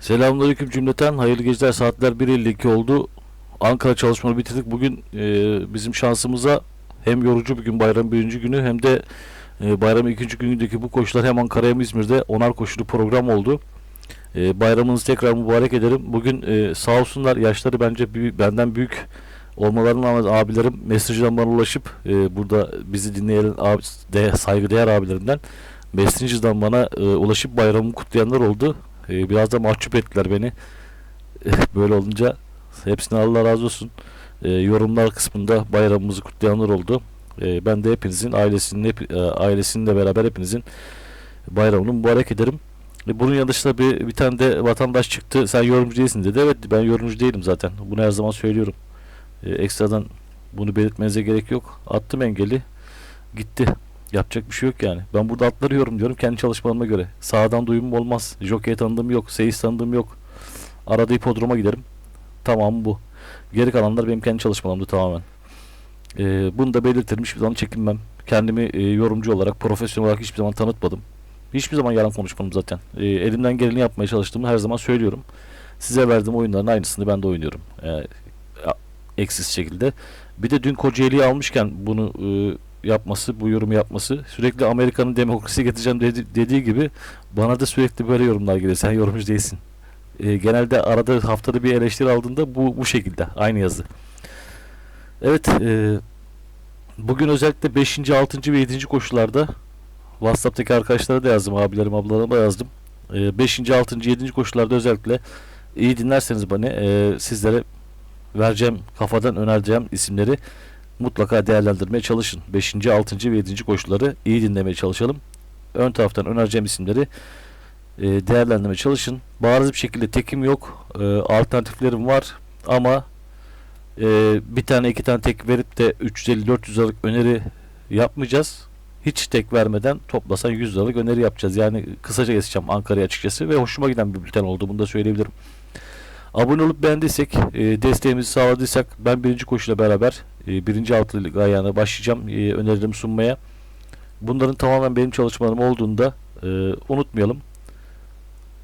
Selamünaleyküm cümleten. Hayırlı geceler. Saatler 1.52 oldu. Ankara çalışmaları bitirdik. Bugün e, bizim şansımıza hem yorucu bir gün bayram birinci günü hem de e, bayramın ikinci günündeki bu koşular hem Ankara'ya hem İzmir'de onar koşulu program oldu. E, bayramınızı tekrar mübarek ederim. Bugün e, sağ olsunlar yaşları bence büyü- benden büyük olmalarına rağmen abilerim mesajdan bana ulaşıp e, burada bizi dinleyen abi, de, saygıdeğer abilerimden Messenger'dan bana e, ulaşıp bayramımı kutlayanlar oldu. E, biraz da mahcup ettiler beni. Böyle olunca hepsine Allah razı olsun. E, yorumlar kısmında bayramımızı kutlayanlar oldu. E, ben de hepinizin ailesinin hep, e, ailesinle beraber hepinizin bayramını mübarek ederim. E, bunun yanı dışında bir, bir tane de vatandaş çıktı. Sen yorumcu değilsin dedi. Evet ben yorumcu değilim zaten. Bunu her zaman söylüyorum. E, ekstradan bunu belirtmenize gerek yok. Attım engeli. Gitti. Yapacak bir şey yok yani. Ben burada atları yorum diyorum kendi çalışmalarıma göre. Sağdan duyumum olmaz. Jockey tanıdığım yok. Seyis tanıdığım yok. Arada hipodroma giderim. Tamam bu. Geri kalanlar benim kendi çalışmalarımdı tamamen. Ee, bunu da belirtirim. Hiçbir zaman çekinmem. Kendimi e, yorumcu olarak, profesyonel olarak hiçbir zaman tanıtmadım. Hiçbir zaman yalan konuşmadım zaten. Ee, elimden geleni yapmaya çalıştığımı her zaman söylüyorum. Size verdiğim oyunların aynısını ben de oynuyorum. A- eksiz şekilde. Bir de dün Kocaeli'yi almışken bunu e, yapması, bu yorumu yapması sürekli Amerika'nın demokrasi getireceğim dedi, dediği gibi bana da sürekli böyle yorumlar geliyor. Sen yorumcu değilsin. E, genelde arada haftada bir eleştiri aldığında bu bu şekilde aynı yazı. Evet, e, bugün özellikle 5. 6. ve 7. koşularda WhatsApp'taki arkadaşlara da yazdım, abilerim, ablalarıma yazdım. E, 5. 6. 7. koşularda özellikle iyi dinlerseniz bana e, sizlere vereceğim kafadan önereceğim isimleri mutlaka değerlendirmeye çalışın. 5. 6. ve 7. koşulları iyi dinlemeye çalışalım. Ön taraftan önereceğim isimleri e, değerlendirmeye çalışın. Bariz bir şekilde tekim yok. E, alternatiflerim var ama e, bir tane iki tane tek verip de 350-400 liralık öneri yapmayacağız. Hiç tek vermeden toplasan 100 liralık öneri yapacağız. Yani kısaca geçeceğim Ankara'ya açıkçası ve hoşuma giden bir bülten oldu. Bunu da söyleyebilirim. Abone olup beğendiysek, e, desteğimizi sağladıysak ben birinci koşuyla beraber e, birinci altılık ayağına başlayacağım e, önerilerimi sunmaya. Bunların tamamen benim çalışmalarım olduğunda e, unutmayalım.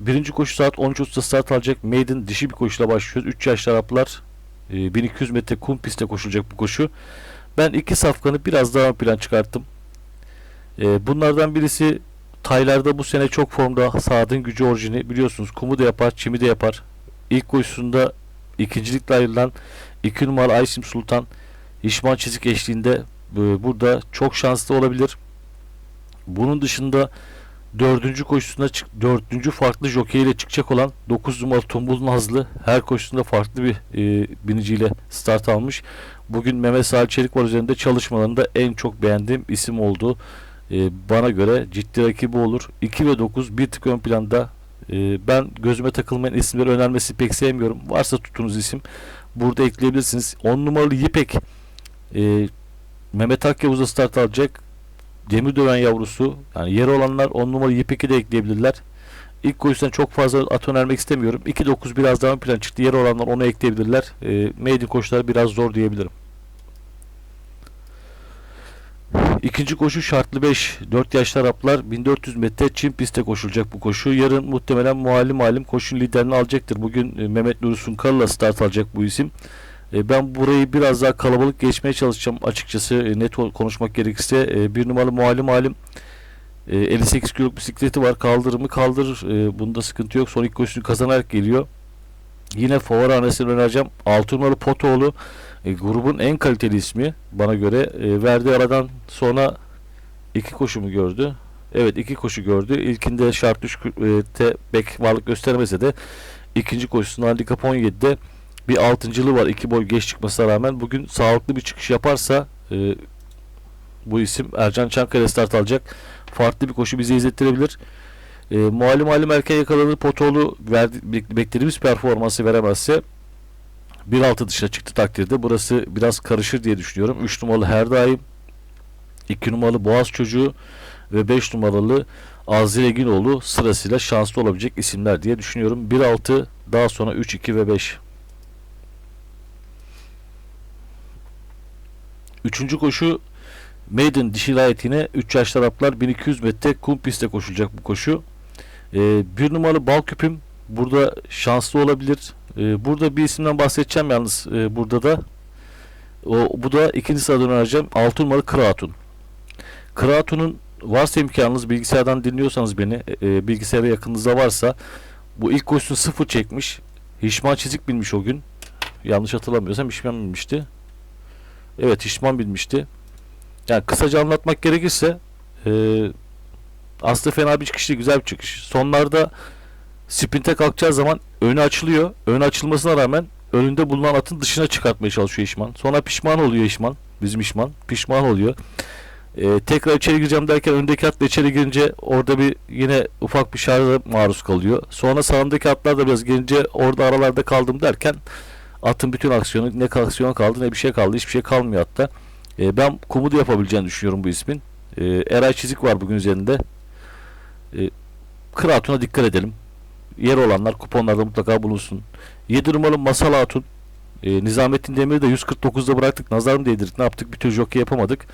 Birinci koşu saat 13.30'da start alacak. Maiden dişi bir koşuyla başlıyoruz. 3 yaşlı Araplar e, 1200 metre kum pistte koşulacak bu koşu. Ben iki safkanı biraz daha plan çıkarttım. E, bunlardan birisi Taylarda bu sene çok formda Saad'ın gücü orijini biliyorsunuz kumu da yapar çimi de yapar. İlk koşusunda ikincilikle ayrılan 2 numaralı Aysim Sultan İşman çizik eşliğinde e, burada çok şanslı olabilir. Bunun dışında dördüncü koşusuna çık, dördüncü farklı jockey ile çıkacak olan 9 numaralı Tombul Nazlı her koşusunda farklı bir e, biniciyle start almış. Bugün Mehmet Salih Çelik var üzerinde çalışmalarında en çok beğendiğim isim oldu. E, bana göre ciddi rakibi olur. 2 ve 9 bir tık ön planda. E, ben gözüme takılmayan isimleri önermesi pek sevmiyorum. Varsa tuttuğunuz isim burada ekleyebilirsiniz. 10 numaralı Yipek e, Mehmet Akyavuz'a start alacak. Demir döven yavrusu. Yani yeri olanlar 10 numaralı Yipek'i de ekleyebilirler. İlk koşudan çok fazla at önermek istemiyorum. 2-9 biraz daha ön plan çıktı. Yeri olanlar onu ekleyebilirler. E, maiden koşular biraz zor diyebilirim. İkinci koşu şartlı 5. 4 yaşlı Araplar 1400 metre Çin pistte koşulacak bu koşu. Yarın muhtemelen muallim alim koşun liderini alacaktır. Bugün e, Mehmet Nuri Sunkar'la start alacak bu isim. E, ben burayı biraz daha kalabalık geçmeye çalışacağım açıkçası e, net konuşmak gerekirse. Bir numaralı muallim alim e, 58 kiloluk bisikleti var. Kaldırır mı kaldırır. Bunda sıkıntı yok. Son ilk koşusunu kazanarak geliyor. Yine favori hanesini önereceğim. 6 numaralı Potoğlu e, grubun en kaliteli ismi bana göre. E, verdiği aradan sonra iki koşu mu gördü? Evet iki koşu gördü. İlkinde şart 3'te bek varlık göstermese de ikinci koşusunda handikap 17'de bir altıncılığı var. iki boy geç çıkmasına rağmen bugün sağlıklı bir çıkış yaparsa e, bu isim Ercan Çankaya start alacak. Farklı bir koşu bize izlettirebilir. E, muallim halim erken yakaladığı Potoğlu verdi, bek- beklediğimiz performansı veremezse 1.6 dışına çıktı takdirde burası biraz karışır diye düşünüyorum. 3 numaralı her daim 2 numaralı Boğaz Çocuğu ve 5 numaralı Azir Eginoğlu sırasıyla şanslı olabilecek isimler diye düşünüyorum. 1.6 daha sonra 3, 2 ve 5. Üçüncü koşu Maiden dişi layetine 3 yaşlı Araplar 1200 metre kum pistte koşulacak bu koşu. Ee, numaralı bal küpüm burada şanslı olabilir. E, burada bir isimden bahsedeceğim yalnız e, burada da. O, bu da ikinci sıradan önereceğim. 6 numaralı Kraatun. Kraatun'un varsa imkanınız bilgisayardan dinliyorsanız beni e, bilgisayara yakınınızda varsa bu ilk koşusunu sıfır çekmiş. Hişman çizik bilmiş o gün. Yanlış hatırlamıyorsam Hişman bilmişti. Evet Hişman bilmişti. Yani kısaca anlatmak gerekirse e, aslında fena bir çıkış değil, güzel bir çıkış. Sonlarda sprinte kalkacağı zaman önü açılıyor. Önü açılmasına rağmen önünde bulunan atın dışına çıkartmaya çalışıyor İşman. Sonra pişman oluyor İşman. Bizim İşman. Pişman oluyor. Ee, tekrar içeri gireceğim derken öndeki atla içeri girince orada bir yine ufak bir şarja maruz kalıyor. Sonra sağındaki atlar da biraz gelince orada aralarda kaldım derken atın bütün aksiyonu ne aksiyon kaldı ne bir şey kaldı. Hiçbir şey kalmıyor hatta. Ee, ben komodo yapabileceğini düşünüyorum bu ismin. Ee, Eray Çizik var bugün üzerinde. Ee, Kratun'a dikkat edelim. Yer olanlar kuponlarda mutlaka bulunsun. 7 numaralı Masal Hatun. E, Nizamettin Demir'i de 149'da bıraktık. Nazar mı değdirdik? Ne yaptık? Bir tür jockey yapamadık.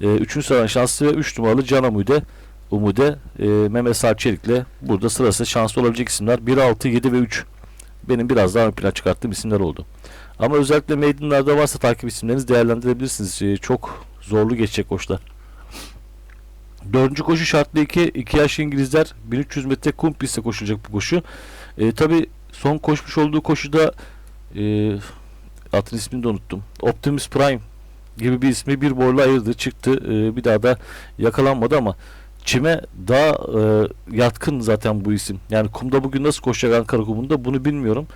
3. E, sıradan şanslı ve 3 numaralı Can Umude. Umude e, Mehmet Sarp Çelik'le burada sırası şanslı olabilecek isimler. 1, 6, 7 ve 3. Benim biraz daha ön plana çıkarttığım isimler oldu. Ama özellikle meydanlarda varsa takip isimlerinizi değerlendirebilirsiniz. E, çok zorlu geçecek koşular. Dördüncü koşu şartlı 2. 2 yaşlı İngilizler 1300 metre kum pistte koşulacak bu koşu. E, Tabi son koşmuş olduğu koşuda e, atın ismini de unuttum. Optimus Prime gibi bir ismi bir boyla ayırdı çıktı. E, bir daha da yakalanmadı ama çime daha e, yatkın zaten bu isim. Yani kumda bugün nasıl koşacak Ankara kumunda bunu bilmiyorum.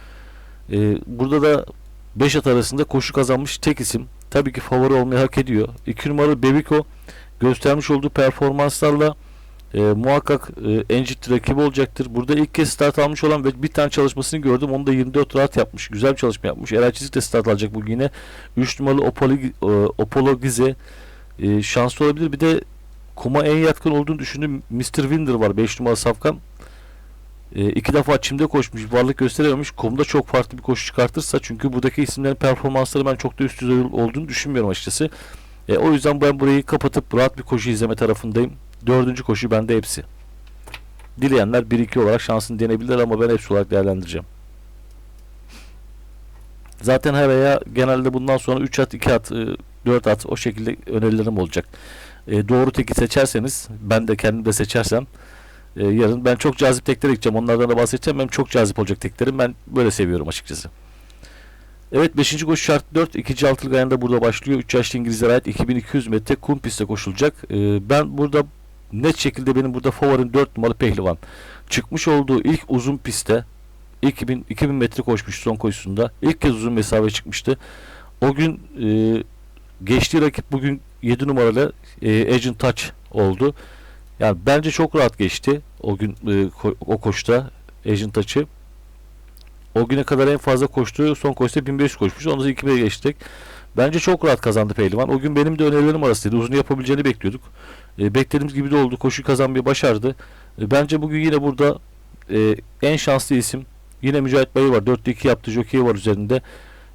E, burada da 5 at arasında koşu kazanmış tek isim. Tabii ki favori olmayı hak ediyor. 2 numaralı Bebiko göstermiş olduğu performanslarla e, muhakkak e, en ciddi rakibi olacaktır. Burada ilk kez start almış olan ve bir tane çalışmasını gördüm. Onu da 24 rahat yapmış. Güzel bir çalışma yapmış. Eray Çizik de start alacak bugün yine. 3 numaralı Opolo, e, Opolo Gize e, şanslı olabilir. Bir de kuma en yatkın olduğunu düşündüğüm Mr. Winder var. 5 numaralı Safkan. E, iki defa çimde koşmuş. Varlık gösterememiş. Kumda çok farklı bir koşu çıkartırsa çünkü buradaki isimlerin performansları ben çok da üst düzey olduğunu düşünmüyorum açıkçası. E, o yüzden ben burayı kapatıp rahat bir koşu izleme tarafındayım. Dördüncü koşu bende hepsi. Dileyenler 1-2 olarak şansını denebilir ama ben hepsi olarak değerlendireceğim. Zaten her aya genelde bundan sonra 3 at, 2 at, 4 at o şekilde önerilerim olacak. E, doğru teki seçerseniz ben de kendim de seçersem e, yarın ben çok cazip tekler gideceğim. Onlardan da bahsedeceğim. Benim çok cazip olacak teklerim. Ben böyle seviyorum açıkçası. Evet 5. koşu şart 4. 2. altılık ayında burada başlıyor. 3 yaşlı İngilizlere ait 2200 metre kum pistte koşulacak. Ee, ben burada net şekilde benim burada favorim 4 numaralı pehlivan. Çıkmış olduğu ilk uzun pistte 2000, 2000 metre koşmuş son koşusunda. İlk kez uzun mesafe çıkmıştı. O gün e, geçtiği rakip bugün 7 numaralı e, Agent Touch oldu. Yani bence çok rahat geçti o gün e, o koşta Agent Touch'ı. O güne kadar en fazla koştuğu son koşuda 1500 koşmuş. Onu da 2000'e geçtik. Bence çok rahat kazandı Pehlivan. O gün benim de önerilerim arasıydı. Uzun yapabileceğini bekliyorduk. E, beklediğimiz gibi de oldu. Koşu kazanmayı başardı. E, bence bugün yine burada e, en şanslı isim. Yine Mücahit Bayı var. 4'te 2 yaptı. Jockey var üzerinde.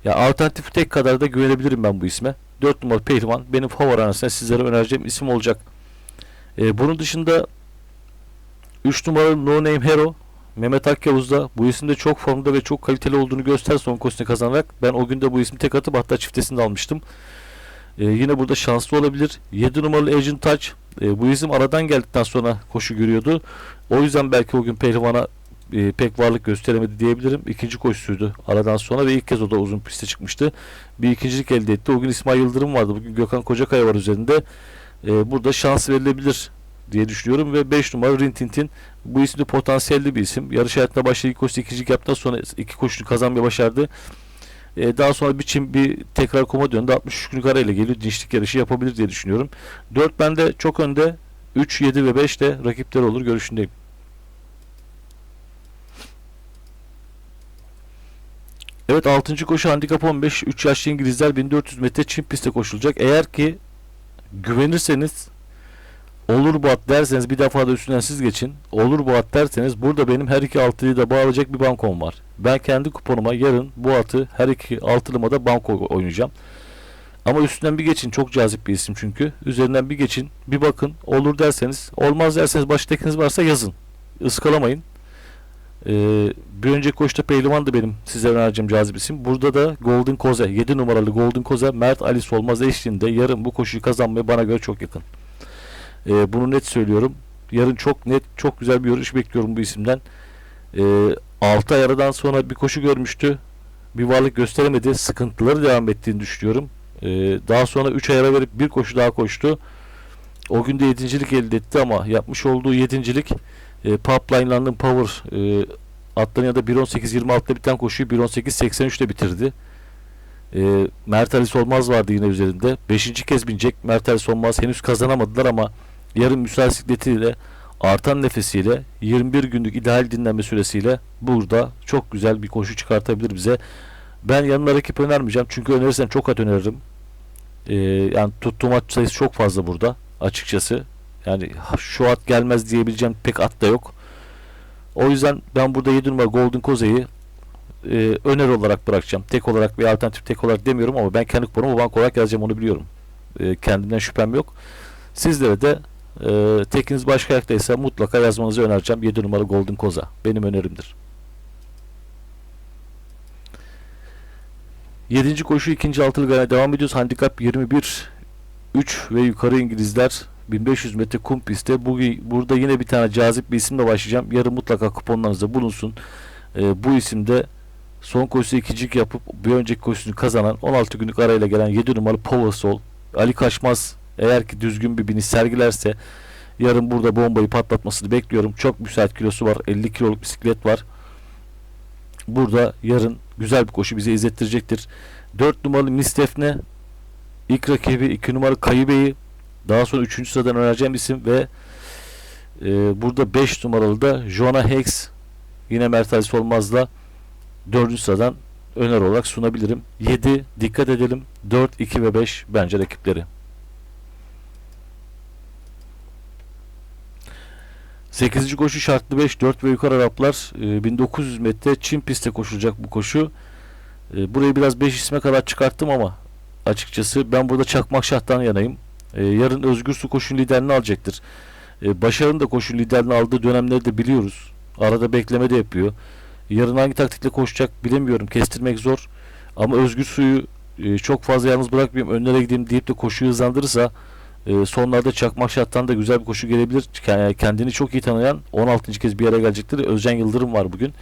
Ya alternatif tek kadar da güvenebilirim ben bu isme. 4 numaralı Pehlivan benim favori arasında sizlere önereceğim isim olacak. E, bunun dışında 3 numaralı No Name Hero Mehmet Akyavuz da bu isimde çok formda ve çok kaliteli olduğunu göster son koşusunu kazanarak ben o günde bu ismi tek atıp hatta çiftesini de almıştım. Ee, yine burada şanslı olabilir. 7 numaralı Agent Touch e, bu isim aradan geldikten sonra koşu görüyordu. O yüzden belki o gün Pehlivan'a e, pek varlık gösteremedi diyebilirim. İkinci koşusuydu aradan sonra ve ilk kez o da uzun piste çıkmıştı. Bir ikincilik elde etti. O gün İsmail Yıldırım vardı. Bugün Gökhan Kocakaya var üzerinde. E, burada şans verilebilir diye düşünüyorum ve 5 numara Rintintin bu isim de potansiyelli bir isim. Yarış hayatında başladı ilk koşu ikincilik yaptıktan sonra iki koşunu kazanmayı başardı. Ee, daha sonra biçim bir tekrar koma döndü. 63 günlük arayla geliyor. Dinçlik yarışı yapabilir diye düşünüyorum. 4 bende çok önde. 3, 7 ve 5 de rakipler olur görüşündeyim. Evet 6. koşu handikap 15. 3 yaşlı İngilizler 1400 metre çim pistte koşulacak. Eğer ki güvenirseniz Olur bu at derseniz bir defa da üstünden siz geçin. Olur bu at derseniz burada benim her iki altılıyı da bağlayacak bir bankom var. Ben kendi kuponuma yarın bu atı her iki altılıma da banko oynayacağım. Ama üstünden bir geçin. Çok cazip bir isim çünkü. Üzerinden bir geçin. Bir bakın. Olur derseniz. Olmaz derseniz baştakiniz varsa yazın. Iskalamayın. Ee, bir önceki koşta Pehlivan da benim size önereceğim cazip isim. Burada da Golden Koze 7 numaralı Golden Koze Mert Ali Solmaz eşliğinde yarın bu koşuyu kazanmaya bana göre çok yakın. Ee, bunu net söylüyorum. Yarın çok net çok güzel bir yarış bekliyorum bu isimden. Ee, 6 ay aradan sonra bir koşu görmüştü. Bir varlık gösteremedi. Sıkıntıları devam ettiğini düşünüyorum. Ee, daha sonra 3 ay ara verip bir koşu daha koştu. O gün de yedincilik elde etti ama yapmış olduğu yedincilik e, Pipeline London Power e, atların ya da 1.18.26'da biten koşuyu 1.18.83'te bitirdi. E, Mert Ali Solmaz vardı yine üzerinde. Beşinci kez binecek. Mert Ali Solmaz henüz kazanamadılar ama yarın müsait bisikletiyle artan nefesiyle 21 günlük ideal dinlenme süresiyle burada çok güzel bir koşu çıkartabilir bize. Ben yanına rakip önermeyeceğim. Çünkü önerirsem çok at öneririm. E, yani tuttuğum at sayısı çok fazla burada açıkçası. Yani şu at gelmez diyebileceğim pek at da yok. O yüzden ben burada 7 numara Golden Koze'yi e, öneri olarak bırakacağım. Tek olarak veya alternatif tek olarak demiyorum ama ben kendi kuponumu bank olarak yazacağım onu biliyorum. E, kendimden şüphem yok. Sizlere de e, tekiniz başka ayaktaysa mutlaka yazmanızı önereceğim. 7 numara Golden Koza. Benim önerimdir. 7. koşu ikinci altılı gane devam ediyoruz. Handikap 21 3 ve yukarı İngilizler 1500 metre kum pistte. Bugün burada yine bir tane cazip bir isimle başlayacağım. Yarın mutlaka kuponlarınızda bulunsun. Ee, bu isimde son koşusu ikincilik yapıp bir önceki koşusunu kazanan 16 günlük arayla gelen 7 numaralı Power Soul. Ali Kaçmaz eğer ki düzgün bir biniş sergilerse yarın burada bombayı patlatmasını bekliyorum. Çok müsait kilosu var. 50 kiloluk bisiklet var. Burada yarın güzel bir koşu bize izlettirecektir. 4 numaralı Mistefne İlk rakibi 2 numaralı Kayıbe'yi daha sonra 3. sıradan önereceğim isim ve e, burada 5 numaralı da Jonah Hex yine Mert Ali Solmaz'la 4. sıradan öner olarak sunabilirim. 7 dikkat edelim. 4, 2 ve 5 bence rakipleri. 8. koşu şartlı 5 4 ve yukarı Araplar e, 1900 metre Çin pistte koşulacak bu koşu. E, burayı biraz 5 isme kadar çıkarttım ama açıkçası ben burada Çakmak Şah'tan yanayım. E, yarın Özgür Su koşun liderini alacaktır. E, Başar'ın da koşun liderini aldığı dönemleri de biliyoruz. Arada bekleme de yapıyor. Yarın hangi taktikle koşacak bilemiyorum. Kestirmek zor. Ama Özgür Su'yu e, çok fazla yalnız bırakmayayım. Önlere gideyim deyip de koşuyu hızlandırırsa e, sonlarda Çakmak Şah'tan da güzel bir koşu gelebilir. Kendini çok iyi tanıyan 16. kez bir yere gelecektir. Özcan Yıldırım var bugün.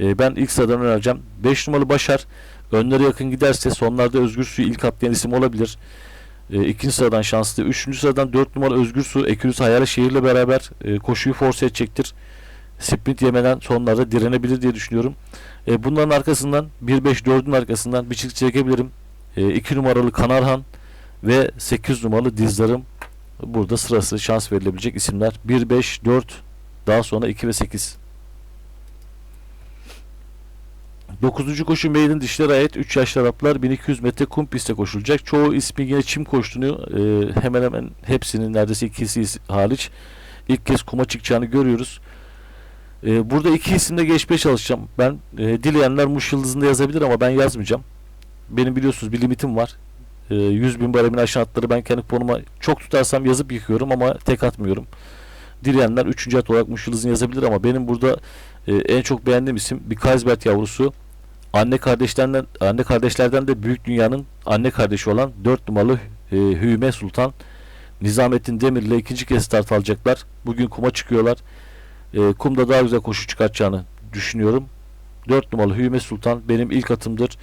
E, ben ilk sıradan önereceğim. 5 numaralı Başar önlere yakın giderse sonlarda Özgür Su'yu ilk atlayan isim olabilir. E, ikinci sıradan şanslı. Üçüncü sıradan 4 numara Özgür Su Ekürüs Hayali Şehir'le beraber e, koşuyu force edecektir. Sprint yemeden sonlarda direnebilir diye düşünüyorum. E, bunların arkasından 1-5-4'ün arkasından bir çift çekebilirim. 2 e, numaralı Kanarhan ve 8 numaralı Dizdarım burada sırası şans verilebilecek isimler. 1-5-4 daha sonra 2 ve 8. 9. koşu Maiden dişlere ait 3 yaşlı Araplar 1200 metre kum pistte koşulacak. Çoğu ismi yine çim koştuğunu e, hemen hemen hepsinin neredeyse ikisi hariç ilk kez kuma çıkacağını görüyoruz. E, burada iki isimde geçmeye çalışacağım. Ben e, dileyenler Muş Yıldızı'nda yazabilir ama ben yazmayacağım. Benim biliyorsunuz bir limitim var. E, 100 bin baremin aşağı atları ben kendi ponuma çok tutarsam yazıp yıkıyorum ama tek atmıyorum. Dileyenler 3. at olarak Muş Yıldızı'nı yazabilir ama benim burada e, en çok beğendiğim isim bir Kaisbert yavrusu anne kardeşlerden anne kardeşlerden de büyük dünyanın anne kardeşi olan 4 numaralı e, Hüme Sultan Nizamettin Demir ile ikinci kez start alacaklar. Bugün kuma çıkıyorlar. E, kumda daha güzel koşu çıkartacağını düşünüyorum. 4 numaralı Hüme Sultan benim ilk atımdır.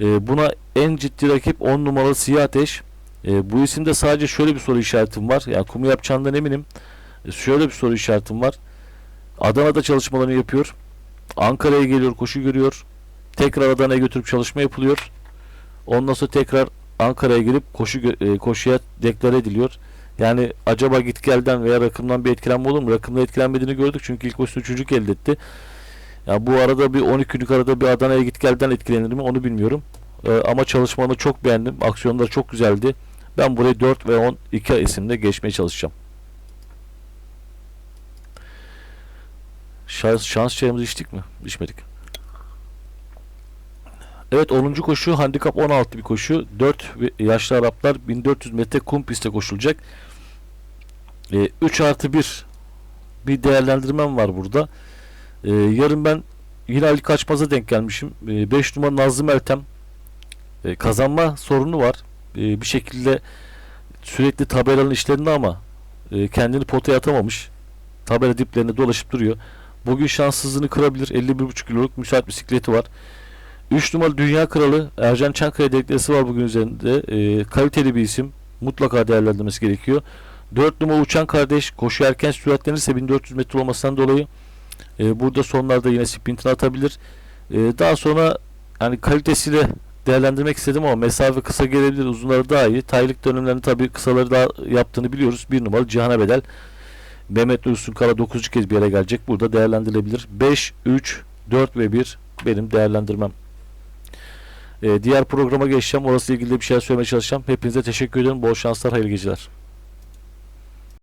E, buna en ciddi rakip 10 numaralı Siyah Ateş. E, bu isimde sadece şöyle bir soru işaretim var. Yani kumu yapacağından eminim. E, şöyle bir soru işaretim var. Adana'da çalışmalarını yapıyor. Ankara'ya geliyor, koşu görüyor. Tekrar Adana'ya götürüp çalışma yapılıyor. Ondan sonra tekrar Ankara'ya gelip koşu e, koşuya deklar ediliyor. Yani acaba git gelden veya rakımdan bir etkilenme olur mu? Rakımda etkilenmediğini gördük çünkü ilk koşusunu çocuk elde etti. Yani bu arada bir 12 günlük arada bir Adana'ya git gelden etkilenir mi onu bilmiyorum. Ee, ama çalışmanı çok beğendim. Aksiyonları çok güzeldi. Ben burayı 4 ve 10 iki isimde geçmeye çalışacağım. Şans, şans çayımızı içtik mi? İçmedik. Evet 10. koşu handikap 16 bir koşu. 4 yaşlı Araplar 1400 metre kum pistte koşulacak. E, 3 artı 1 bir değerlendirmem var burada. Ee, yarın ben yine Ali Kaçmaz'a denk gelmişim. 5 numara Nazlı Meltem. Ee, kazanma sorunu var. Ee, bir şekilde sürekli tabelanın işlerinde ama e, kendini potaya atamamış. Tabela diplerinde dolaşıp duruyor. Bugün şanssızlığını kırabilir. 51,5 kiloluk müsait bisikleti var. 3 numaralı Dünya Kralı Ercan Çankaya deklesi var bugün üzerinde. Ee, kaliteli bir isim. Mutlaka değerlendirmesi gerekiyor. 4 numara Uçan Kardeş koşu erken süratlenirse 1400 metre olmasından dolayı e, burada sonlarda yine sprintini atabilir. E, daha sonra yani kalitesiyle değerlendirmek istedim ama mesafe kısa gelebilir. Uzunları daha iyi. Taylık dönemlerini tabii kısaları daha yaptığını biliyoruz. Bir numaralı Cihan'a bedel. Mehmet Dursun Kara 9. kez bir yere gelecek. Burada değerlendirilebilir. 5, 3, 4 ve 1 benim değerlendirmem. E, diğer programa geçeceğim. Orası ilgili bir şeyler söylemeye çalışacağım. Hepinize teşekkür ederim. Bol şanslar, hayırlı geceler.